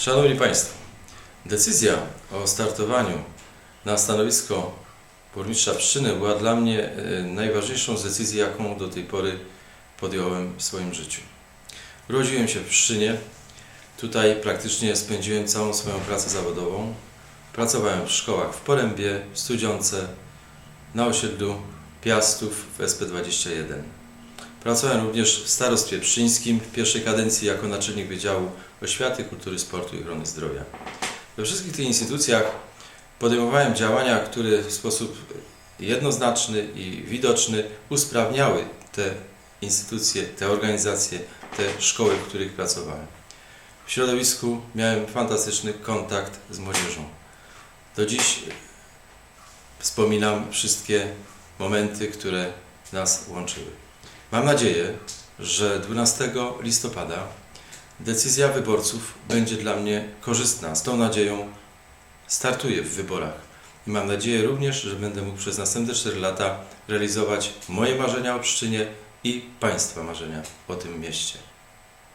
Szanowni Państwo, decyzja o startowaniu na stanowisko burmistrza Pszczyny była dla mnie e, najważniejszą z decyzji, jaką do tej pory podjąłem w swoim życiu. Urodziłem się w Pszczynie, tutaj praktycznie spędziłem całą swoją pracę zawodową. Pracowałem w szkołach w Porębie, w Studziące, na osiedlu Piastów w SP21. Pracowałem również w starostwie pszczyńskim w pierwszej kadencji jako naczelnik Wydziału Oświaty, Kultury, Sportu i Ochrony Zdrowia. We wszystkich tych instytucjach podejmowałem działania, które w sposób jednoznaczny i widoczny usprawniały te instytucje, te organizacje, te szkoły, w których pracowałem. W środowisku miałem fantastyczny kontakt z młodzieżą. Do dziś wspominam wszystkie momenty, które nas łączyły. Mam nadzieję, że 12 listopada decyzja wyborców będzie dla mnie korzystna. Z tą nadzieją startuję w wyborach. I mam nadzieję również, że będę mógł przez następne 4 lata realizować moje marzenia o Pszczynie i Państwa marzenia o tym mieście.